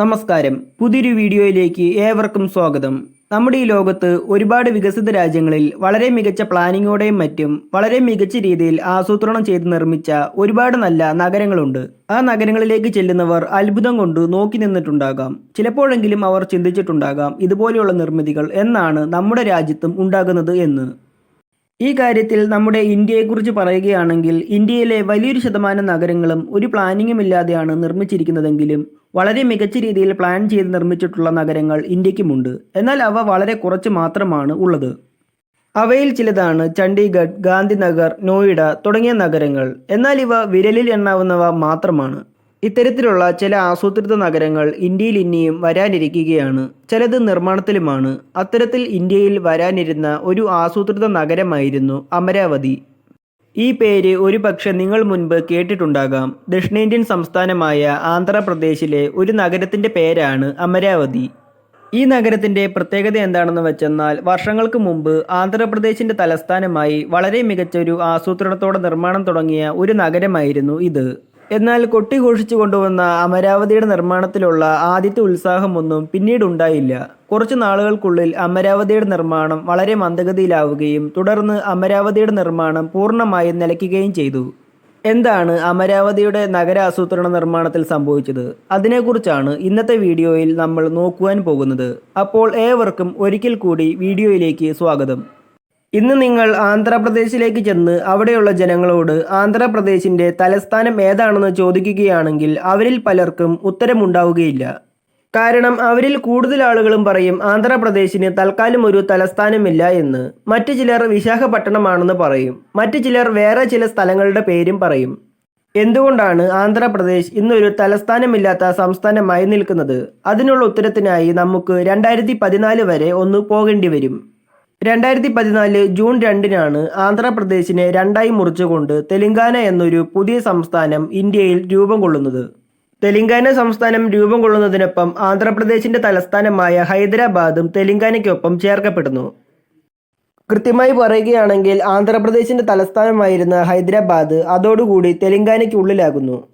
നമസ്കാരം. പുതിയൊരു വീഡിയോയിലേക്ക് ഏവർക്കും സ്വാഗതം. നമ്മുടെ ഈ ലോകത്ത് ഒരുപാട് വികസിത രാജ്യങ്ങളിൽ വളരെ മികച്ച പ്ലാനിങ്ങോടെയും മറ്റും വളരെ മികച്ച രീതിയിൽ ആസൂത്രണം ചെയ്ത് നിർമ്മിച്ച ഒരുപാട് നല്ല നഗരങ്ങളുണ്ട്. ആ നഗരങ്ങളിലേക്ക് ചെല്ലുന്നവർ അത്ഭുതം കൊണ്ട് നോക്കി നിന്നിട്ടുണ്ടാകാം. ചിലപ്പോഴെങ്കിലും അവർ ചിന്തിച്ചിട്ടുണ്ടാകാം ഇതുപോലെയുള്ള നിർമ്മിതികൾ എന്നാണ് നമ്മുടെ രാജ്യത്തും ഉണ്ടാകുന്നത് എന്ന്. ഈ കാര്യത്തിൽ നമ്മുടെ ഇന്ത്യയെക്കുറിച്ച് പറയുകയാണെങ്കിൽ ഇന്ത്യയിലെ വലിയൊരു ശതമാനം നഗരങ്ങളും ഒരു പ്ലാനിങ്ങും ഇല്ലാതെയാണ് നിർമ്മിച്ചിരിക്കുന്നതെങ്കിലും വളരെ മികച്ച രീതിയിൽ പ്ലാൻ ചെയ്ത് നിർമ്മിച്ചിട്ടുള്ള നഗരങ്ങൾ ഇന്ത്യക്കുമുണ്ട്. എന്നാൽ അവ വളരെ കുറച്ച് മാത്രമാണ് ഉള്ളത്. അവയിൽ ചിലതാണ് ചണ്ഡീഗഡ് ഗാന്ധിനഗർ നോയിഡ തുടങ്ങിയ നഗരങ്ങൾ. എന്നാൽ ഇവ വിരലിൽ എണ്ണാവുന്നവ മാത്രമാണ്. ഇത്തരത്തിലുള്ള ചില ആസൂത്രിത നഗരങ്ങൾ ഇന്ത്യയിൽ ഇനിയും വരാനിരിക്കുകയാണ്. ചിലത് നിർമ്മാണത്തിലുമാണ്. അത്തരത്തിൽ ഇന്ത്യയിൽ വരാനിരുന്ന ഒരു ആസൂത്രിത നഗരമായിരുന്നു അമരാവതി. ഈ പേര് ഒരു പക്ഷെ നിങ്ങൾ മുൻപ് കേട്ടിട്ടുണ്ടാകാം. ദക്ഷിണേന്ത്യൻ സംസ്ഥാനമായ ആന്ധ്രാപ്രദേശിലെ ഒരു നഗരത്തിന്റെ പേരാണ് അമരാവതി. ഈ നഗരത്തിന്റെ പ്രത്യേകത എന്താണെന്ന് വെച്ചെന്നാൽ വർഷങ്ങൾക്ക് മുമ്പ് ആന്ധ്രാപ്രദേശിന്റെ തലസ്ഥാനമായി വളരെ മികച്ച ഒരു ആസൂത്രണത്തോടെ നിർമ്മാണം തുടങ്ങിയ ഒരു നഗരമായിരുന്നു ഇത്. എന്നാൽ കൊട്ടിഘോഷിച്ചു കൊണ്ടുവന്ന അമരാവതിയുടെ നിർമ്മാണത്തിലുള്ള ആദ്യത്തെ ഉത്സാഹമൊന്നും പിന്നീട് ഉണ്ടായില്ല കുറച്ചു നാളുകൾക്കുള്ളിൽ അമരാവതിയുടെ നിർമ്മാണം വളരെ മന്ദഗതിയിലാവുകയും തുടർന്ന് അമരാവതിയുടെ നിർമ്മാണം പൂർണമായും നിലയ്ക്കുകയും ചെയ്തു. എന്താണ് അമരാവതിയുടെ നഗരാസൂത്രണ നിർമ്മാണത്തിൽ സംഭവിച്ചത്? അതിനെക്കുറിച്ചാണ് ഇന്നത്തെ വീഡിയോയിൽ നമ്മൾ നോക്കുവാൻ പോകുന്നത്. അപ്പോൾ ഏവർക്കും ഒരിക്കൽ കൂടി വീഡിയോയിലേക്ക് സ്വാഗതം. ഇന്ന് നിങ്ങൾ ആന്ധ്രാപ്രദേശിലേക്ക് ചെന്ന് അവിടെയുള്ള ജനങ്ങളോട് ആന്ധ്രാപ്രദേശിന്റെ തലസ്ഥാനം ഏതാണെന്ന് ചോദിക്കുകയാണെങ്കിൽ അവരിൽ പലർക്കും ഉത്തരമുണ്ടാവുകയില്ല. കാരണം അവരിൽ കൂടുതൽ ആളുകളും പറയും ആന്ധ്രാപ്രദേശിന് തൽക്കാലം ഒരു തലസ്ഥാനമില്ല എന്ന്. മറ്റു ചിലർ വിശാഖപട്ടണമാണെന്ന് പറയും. മറ്റു ചിലർ വേറെ ചില സ്ഥലങ്ങളുടെ പേരും പറയും. എന്തുകൊണ്ടാണ് ആന്ധ്രാപ്രദേശ് ഇന്നൊരു തലസ്ഥാനമില്ലാത്ത സംസ്ഥാനമായി നിൽക്കുന്നത്? അതിനുള്ള ഉത്തരത്തിനായി നമുക്ക് രണ്ടായിരത്തി വരെ ഒന്ന് പോകേണ്ടി വരും. രണ്ടായിരത്തി പതിനാല് ജൂൺ രണ്ടിനാണ് ആന്ധ്രാപ്രദേശിനെ രണ്ടായി മുറിച്ചുകൊണ്ട് തെലങ്കാന എന്നൊരു പുതിയ സംസ്ഥാനം ഇന്ത്യയിൽ രൂപം കൊള്ളുന്നത്. തെലങ്കാന സംസ്ഥാനം രൂപം കൊള്ളുന്നതിനൊപ്പം ആന്ധ്രാപ്രദേശിന്റെ തലസ്ഥാനമായ ഹൈദരാബാദും തെലങ്കാനയ്ക്കൊപ്പം ചേർക്കപ്പെടുന്നു. കൃത്യമായി പറയുകയാണെങ്കിൽ ആന്ധ്രാപ്രദേശിന്റെ തലസ്ഥാനമായിരുന്ന ഹൈദരാബാദ് അതോടുകൂടി തെലങ്കാനയ്ക്കുള്ളിലാകുന്നു.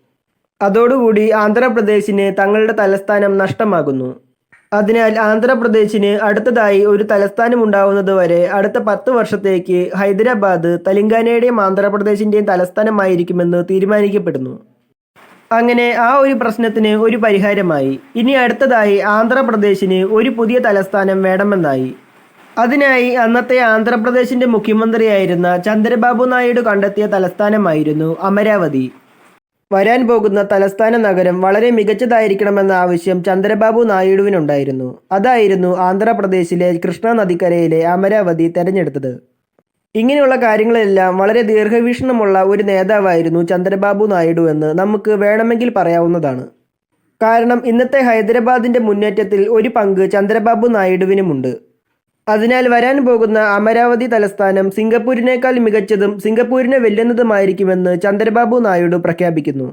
അതോടുകൂടി ആന്ധ്രാപ്രദേശിന് തങ്ങളുടെ തലസ്ഥാനം നഷ്ടമാകുന്നു. അതിനാൽ ആന്ധ്രാപ്രദേശിന് അടുത്തതായി ഒരു തലസ്ഥാനം ഉണ്ടാവുന്നത് വരെ അടുത്ത പത്ത് വർഷത്തേക്ക് ഹൈദരാബാദ് തെലങ്കാനയുടെയും ആന്ധ്രാപ്രദേശിന്റെയും തലസ്ഥാനമായിരിക്കുമെന്ന് തീരുമാനിക്കപ്പെടുന്നു. അങ്ങനെ ആ ഒരു പ്രശ്നത്തിന് ഒരു പരിഹാരമായി. ഇനി അടുത്തതായി ആന്ധ്രാപ്രദേശിന് ഒരു പുതിയ തലസ്ഥാനം വേണമെന്നായി. അതിനായി അന്നത്തെ ആന്ധ്രാപ്രദേശിന്റെ മുഖ്യമന്ത്രിയായിരുന്ന ചന്ദ്രബാബു നായിഡു കണ്ടെത്തിയ തലസ്ഥാനമായിരുന്നു അമരാവതി. വരാൻ പോകുന്ന തലസ്ഥാന നഗരം വളരെ മികച്ചതായിരിക്കണമെന്ന ആവശ്യം ചന്ദ്രബാബു നായിഡുവിനുണ്ടായിരുന്നു. അതായിരുന്നു ആന്ധ്രാപ്രദേശിലെ കൃഷ്ണ നദിക്കരയിലെ അമരാവതി തെരഞ്ഞെടുത്തത്. ഇങ്ങനെയുള്ള കാര്യങ്ങളെല്ലാം വളരെ ദീർഘവീക്ഷണമുള്ള ഒരു നേതാവായിരുന്നു ചന്ദ്രബാബു നായിഡു എന്ന് നമുക്ക് വേണമെങ്കിൽ പറയാവുന്നതാണ്. കാരണം ഇന്നത്തെ ഹൈദരാബാദിന്റെ മുന്നേറ്റത്തിൽ ഒരു പങ്ക് ചന്ദ്രബാബു നായിഡുവിനുമുണ്ട്. അതിനാൽ വരാൻ പോകുന്ന അമരാവതി തലസ്ഥാനം സിംഗപ്പൂരിനേക്കാൾ മികച്ചതും സിംഗപ്പൂരിനെ വെല്ലുന്നതുമായിരിക്കുമെന്ന് ചന്ദ്രബാബു നായിഡു പ്രഖ്യാപിക്കുന്നു.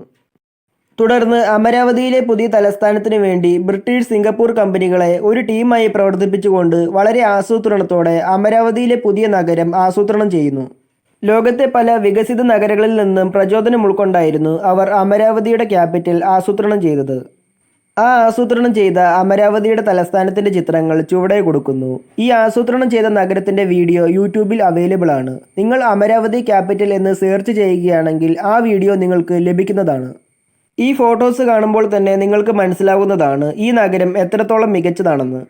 തുടർന്ന് അമരാവതിയിലെ പുതിയ തലസ്ഥാനത്തിനു വേണ്ടി ബ്രിട്ടീഷ് സിംഗപ്പൂർ കമ്പനികളെ ഒരു ടീമായി പ്രവർത്തിപ്പിച്ചുകൊണ്ട് വളരെ ആസൂത്രണത്തോടെ അമരാവതിയിലെ പുതിയ നഗരം ആസൂത്രണം ചെയ്യുന്നു. ലോകത്തെ പല വികസിത നഗരങ്ങളിൽ നിന്നും പ്രചോദനം ഉൾക്കൊണ്ടായിരുന്നു അവർ അമരാവതിയുടെ ക്യാപിറ്റൽ ആസൂത്രണം ചെയ്തത്. ആ ആസൂത്രണം ചെയ്ത അമരാവതിയുടെ തലസ്ഥാനത്തിന്റെ ചിത്രങ്ങൾ ചുവടെ കൊടുക്കുന്നു. ഈ ആസൂത്രണം ചെയ്ത നഗരത്തിന്റെ വീഡിയോ യൂട്യൂബിൽ അവൈലബിൾ ആണ്. നിങ്ങൾ അമരാവതി ക്യാപിറ്റൽ എന്ന് സെർച്ച് ചെയ്യുകയാണെങ്കിൽ ആ വീഡിയോ നിങ്ങൾക്ക് ലഭിക്കുന്നതാണ്. ഈ ഫോട്ടോസ് കാണുമ്പോൾ തന്നെ നിങ്ങൾക്ക് മനസ്സിലാവുന്നതാണ് ഈ നഗരം എത്രത്തോളം മികച്ചതാണെന്ന്.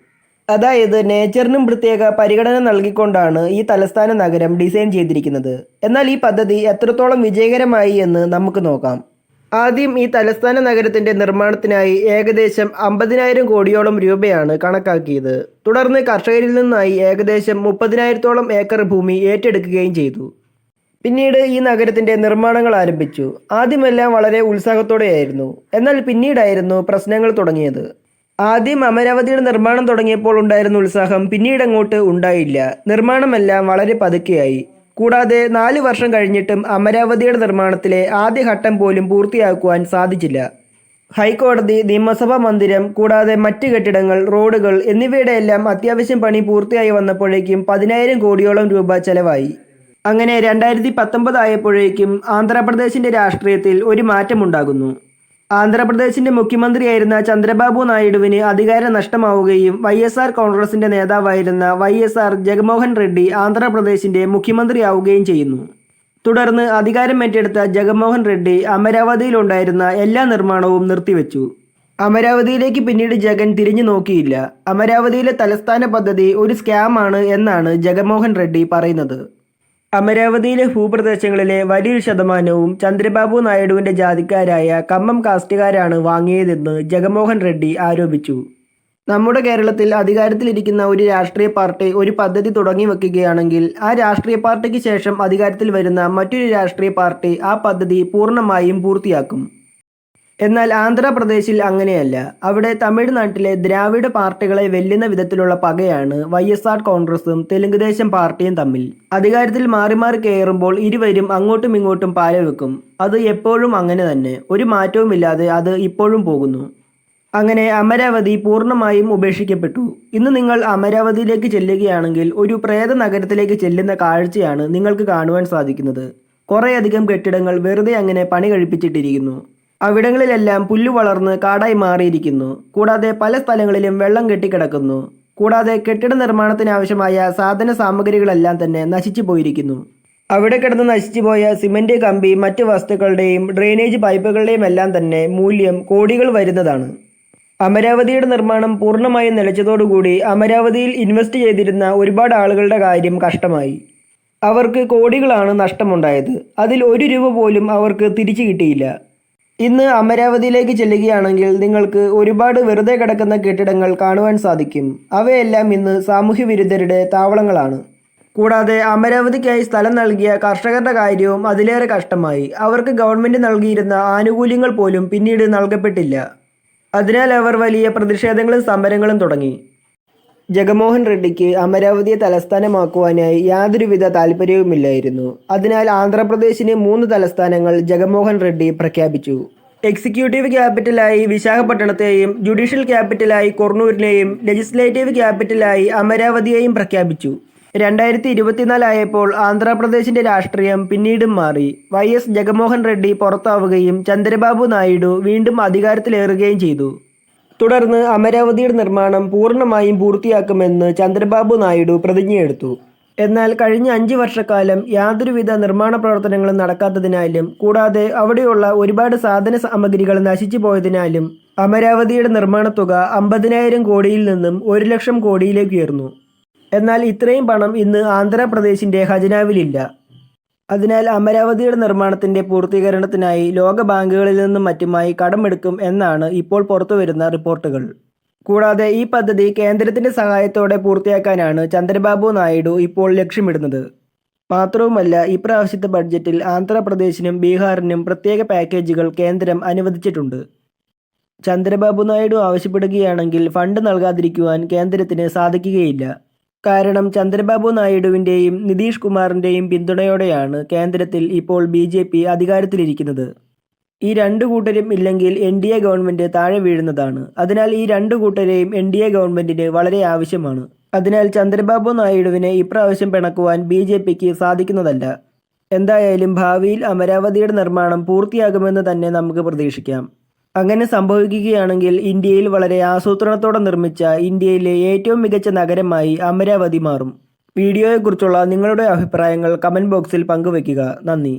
അതായത് നേച്ചറിനും പ്രത്യേക പരിഗണന നൽകിക്കൊണ്ടാണ് ഈ തലസ്ഥാന നഗരം ഡിസൈൻ ചെയ്തിരിക്കുന്നത്. എന്നാൽ ഈ പദ്ധതി എത്രത്തോളം വിജയകരമായി എന്ന് നമുക്ക് നോക്കാം. ആദ്യം ഈ തലസ്ഥാന നഗരത്തിന്റെ നിർമ്മാണത്തിനായി ഏകദേശം അമ്പതിനായിരം കോടിയോളം രൂപയാണ് കണക്കാക്കിയത്. തുടർന്ന് കർഷകരിൽ നിന്നായി ഏകദേശം മുപ്പതിനായിരത്തോളം ഏക്കർ ഭൂമി ഏറ്റെടുക്കുകയും ചെയ്തു. പിന്നീട് ഈ നഗരത്തിന്റെ നിർമ്മാണങ്ങൾ ആരംഭിച്ചു. ആദ്യമെല്ലാം വളരെ ഉത്സാഹത്തോടെയായിരുന്നു. എന്നാൽ പിന്നീടായിരുന്നു പ്രശ്നങ്ങൾ തുടങ്ങിയത്. ആദ്യം അമരാവതിയുടെ നിർമ്മാണം തുടങ്ങിയപ്പോൾ ഉണ്ടായിരുന്ന ഉത്സാഹം പിന്നീട് അങ്ങോട്ട് ഉണ്ടായില്ല. നിർമ്മാണമെല്ലാം വളരെ പതുക്കെയായി. കൂടാതെ നാല് വർഷം കഴിഞ്ഞിട്ടും അമരാവതിയുടെ നിർമ്മാണത്തിലെ ആദ്യഘട്ടം പോലും പൂർത്തിയാക്കുവാൻ സാധിച്ചില്ല. ഹൈക്കോടതി നിയമസഭാ മന്ദിരം കൂടാതെ മറ്റ് കെട്ടിടങ്ങൾ റോഡുകൾ എന്നിവയുടെ എല്ലാം അത്യാവശ്യം പണി പൂർത്തിയായി വന്നപ്പോഴേക്കും പതിനായിരം കോടിയോളം രൂപ ചെലവായി. അങ്ങനെ രണ്ടായിരത്തി പത്തൊമ്പത് ആയപ്പോഴേക്കും ആന്ധ്രാപ്രദേശിന്റെ രാഷ്ട്രീയത്തിൽ ഒരു മാറ്റമുണ്ടാകുന്നു. ആന്ധ്രാപ്രദേശിന്റെ മുഖ്യമന്ത്രിയായിരുന്ന ചന്ദ്രബാബു നായിഡുവിന് അധികാരം നഷ്ടമാവുകയും വൈ എസ് ആർ കോൺഗ്രസിന്റെ നേതാവായിരുന്ന Y S R Jaganmohan Reddy ആന്ധ്രാപ്രദേശിന്റെ മുഖ്യമന്ത്രിയാവുകയും ചെയ്യുന്നു. തുടർന്ന് അധികാരം ഏറ്റെടുത്ത ജഗൻമോഹൻ റെഡ്ഡി അമരാവതിയിലുണ്ടായിരുന്ന എല്ലാ നിർമ്മാണവും നിർത്തിവെച്ചു. അമരാവതിയിലേക്ക് പിന്നീട് ജഗൻ തിരിഞ്ഞു നോക്കിയില്ല. അമരാവതിയിലെ തലസ്ഥാന പദ്ധതി ഒരു സ്കാമാണ് എന്നാണ് ജഗൻമോഹൻ റെഡ്ഡി പറയുന്നത്. അമരാവതിയിലെ ഭൂപ്രദേശങ്ങളിലെ വലിയൊരു ശതമാനവും ചന്ദ്രബാബു നായിഡുവിന്റെ ജാതിക്കാരായ കമ്മം കാസ്റ്റുകാരാണ് വാങ്ങിയതെന്ന് ജഗൻമോഹൻ റെഡ്ഡി ആരോപിച്ചു. നമ്മുടെ കേരളത്തിൽ അധികാരത്തിലിരിക്കുന്ന ഒരു രാഷ്ട്രീയ പാർട്ടി ഒരു പദ്ധതി തുടങ്ങി വെക്കുകയാണെങ്കിൽ ആ രാഷ്ട്രീയ പാർട്ടിക്ക് ശേഷം അധികാരത്തിൽ വരുന്ന മറ്റൊരു രാഷ്ട്രീയ പാർട്ടി ആ പദ്ധതി പൂർണമായും പൂർത്തിയാക്കും. എന്നാൽ ആന്ധ്രാപ്രദേശിൽ അങ്ങനെയല്ല. അവിടെ തമിഴ്നാട്ടിലെ ദ്രാവിഡ പാർട്ടികളെ വെല്ലുന്ന വിധത്തിലുള്ള പകയാണ് വൈ എസ് ആർ കോൺഗ്രസും തെലുങ്കുദേശം പാർട്ടിയും തമ്മിൽ. അധികാരത്തിൽ മാറി മാറി കയറുമ്പോൾ ഇരുവരും അങ്ങോട്ടും ഇങ്ങോട്ടും പാലവെക്കും അത് എപ്പോഴും അങ്ങനെ തന്നെ. ഒരു മാറ്റവുമില്ലാതെ അത് ഇപ്പോഴും പോകുന്നു. അങ്ങനെ അമരാവതി പൂർണമായും ഉപേക്ഷിക്കപ്പെട്ടു. ഇന്ന് നിങ്ങൾ അമരാവതിയിലേക്ക് ചെല്ലുകയാണെങ്കിൽ ഒരു പ്രേത നഗരത്തിലേക്ക് ചെല്ലുന്ന കാഴ്ചയാണ് നിങ്ങൾക്ക് കാണുവാൻ സാധിക്കുന്നത്. കുറേയധികം കെട്ടിടങ്ങൾ വെറുതെ അങ്ങനെ പണി കഴിപ്പിച്ചിട്ടിരിക്കുന്നു. അവിടങ്ങളിലെല്ലാം പുല്ലു വളർന്ന് കാടായി മാറിയിരിക്കുന്നു. കൂടാതെ പല സ്ഥലങ്ങളിലും വെള്ളം കെട്ടിക്കിടക്കുന്നു. കൂടാതെ കെട്ടിട നിർമ്മാണത്തിനാവശ്യമായ സാധന സാമഗ്രികളെല്ലാം തന്നെ നശിച്ചു പോയിരിക്കുന്നു. അവിടെ കിടന്ന് നശിച്ചുപോയ സിമന്റ് കമ്പി മറ്റ് വസ്തുക്കളുടെയും ഡ്രെയിനേജ് പൈപ്പുകളുടെയും എല്ലാം തന്നെ മൂല്യം കോടികൾ വരുന്നതാണ്. അമരാവതിയുടെ നിർമ്മാണം പൂർണമായും നിലച്ചതോടുകൂടി അമരാവതിയിൽ ഇൻവെസ്റ്റ് ചെയ്തിരുന്ന ഒരുപാട് ആളുകളുടെ കാര്യം കഷ്ടമായി. അവർക്ക് കോടികളാണ് നഷ്ടമുണ്ടായത്. അതിൽ ഒരു രൂപ പോലും അവർക്ക് തിരിച്ചു കിട്ടിയില്ല. ഇന്ന് അമരാവതിയിലേക്ക് ചെല്ലുകയാണെങ്കിൽ നിങ്ങൾക്ക് ഒരുപാട് വെറുതെ കിടക്കുന്ന കെട്ടിടങ്ങൾ കാണുവാൻ സാധിക്കും. അവയെല്ലാം ഇന്ന് സാമൂഹ്യ വിരുദ്ധരുടെ താവളങ്ങളാണ്. കൂടാതെ അമരാവതിക്കായി സ്ഥലം നൽകിയ കർഷകരുടെ കാര്യവും അതിലേറെ കഷ്ടമായി. അവർക്ക് ഗവൺമെന്റ് നൽകിയിരുന്ന ആനുകൂല്യങ്ങൾ പോലും പിന്നീട് നൽകപ്പെട്ടില്ല. അതിനാൽ അവർ വലിയ പ്രതിഷേധങ്ങളും സമരങ്ങളും തുടങ്ങി. ജഗൻമോഹൻ റെഡ്ഡിക്ക് അമരാവതിയെ തലസ്ഥാനമാക്കുവാനായി യാതൊരുവിധ താല്പര്യവുമില്ലായിരുന്നു. അതിനാൽ ആന്ധ്രാപ്രദേശിന് മൂന്ന് തലസ്ഥാനങ്ങൾ ജഗമോഹൻ റെഡ്ഡി പ്രഖ്യാപിച്ചു. എക്സിക്യൂട്ടീവ് ക്യാപിറ്റലായി വിശാഖപട്ടണത്തെയും ജുഡീഷ്യൽ ക്യാപിറ്റലായി കൊർണൂരിനെയും ലെജിസ്ലേറ്റീവ് ക്യാപിറ്റലായി അമരാവതിയെയും പ്രഖ്യാപിച്ചു. രണ്ടായിരത്തി ഇരുപത്തിനാലായപ്പോൾ ആന്ധ്രാപ്രദേശിന്റെ രാഷ്ട്രീയം പിന്നീടും മാറി. വൈ എസ് ജഗൻമോഹൻ റെഡ്ഡി പുറത്താവുകയും ചന്ദ്രബാബു നായിഡു വീണ്ടും അധികാരത്തിലേറുകയും ചെയ്തു. തുടർന്ന് അമരാവതിയുടെ നിർമ്മാണം പൂർണമായും പൂർത്തിയാക്കുമെന്ന് ചന്ദ്രബാബു നായിഡു പ്രതിജ്ഞയെടുത്തു. എന്നാൽ കഴിഞ്ഞ അഞ്ച് വർഷക്കാലം യാതൊരുവിധ നിർമ്മാണ പ്രവർത്തനങ്ങളും നടക്കാത്തതിനാലും കൂടാതെ അവിടെയുള്ള ഒരുപാട് സാധന സാമഗ്രികൾ നശിച്ചു പോയതിനാലും അമരാവതിയുടെ നിർമ്മാണ തുക അമ്പതിനായിരം കോടിയിൽ നിന്നും ഒരു ലക്ഷം കോടിയിലേക്ക് ഉയർന്നു. എന്നാൽ ഇത്രയും പണം ഇന്ന് ആന്ധ്രാപ്രദേശിന്റെ ഖജനാവിലില്ല. അതിനാൽ അമരാവതിയുടെ നിർമ്മാണത്തിന്റെ പൂർത്തീകരണത്തിനായി ലോക ബാങ്കുകളിൽ നിന്നും മറ്റുമായി കടമെടുക്കും എന്നാണ് ഇപ്പോൾ പുറത്തുവരുന്ന റിപ്പോർട്ടുകൾ. കൂടാതെ ഈ പദ്ധതി കേന്ദ്രത്തിന്റെ സഹായത്തോടെ പൂർത്തിയാക്കാനാണ് ചന്ദ്രബാബു നായിഡു ഇപ്പോൾ ലക്ഷ്യമിടുന്നത്. മാത്രവുമല്ല ഇപ്രാവശ്യത്തെ ബഡ്ജറ്റിൽ ആന്ധ്രാപ്രദേശിനും ബീഹാറിനും പ്രത്യേക പാക്കേജുകൾ കേന്ദ്രം അനുവദിച്ചിട്ടുണ്ട്. ചന്ദ്രബാബു നായിഡു ആവശ്യപ്പെടുകയാണെങ്കിൽ ഫണ്ട് നൽകാതിരിക്കുവാൻ കേന്ദ്രത്തിന് സാധിക്കുകയില്ല. കാരണം ചന്ദ്രബാബു നായിഡുവിന്റെയും നിതീഷ് കുമാറിന്റെയും പിന്തുണയോടെയാണ് കേന്ദ്രത്തിൽ ഇപ്പോൾ ബി ജെ പി അധികാരത്തിലിരിക്കുന്നത്. ഈ രണ്ടു കൂട്ടരും ഇല്ലെങ്കിൽ എൻ ഡി എ ഗവൺമെന്റ് താഴെ വീഴുന്നതാണ്. അതിനാൽ ഈ രണ്ടു കൂട്ടരെയും എൻ ഡി എ ഗവൺമെന്റിന് വളരെ ആവശ്യമാണ്. അതിനാൽ ചന്ദ്രബാബു നായിഡുവിനെ ഇപ്രാവശ്യം പിണക്കുവാൻ ബി ജെ പിക്ക് സാധിക്കുന്നതല്ല. എന്തായാലും ഭാവിയിൽ അമരാവതിയുടെ നിർമ്മാണം പൂർത്തിയാകുമെന്ന് തന്നെ നമുക്ക് പ്രതീക്ഷിക്കാം. അങ്ങനെ സംഭവിക്കുകയാണെങ്കിൽ ഇന്ത്യയിൽ വളരെ ആസൂത്രണത്തോടെ നിർമ്മിച്ച ഇന്ത്യയിലെ ഏറ്റവും മികച്ച നഗരമായി അമരാവതി മാറും. വീഡിയോയെക്കുറിച്ചുള്ള നിങ്ങളുടെ അഭിപ്രായങ്ങൾ കമന്റ് ബോക്സിൽ പങ്കുവയ്ക്കുക. നന്ദി.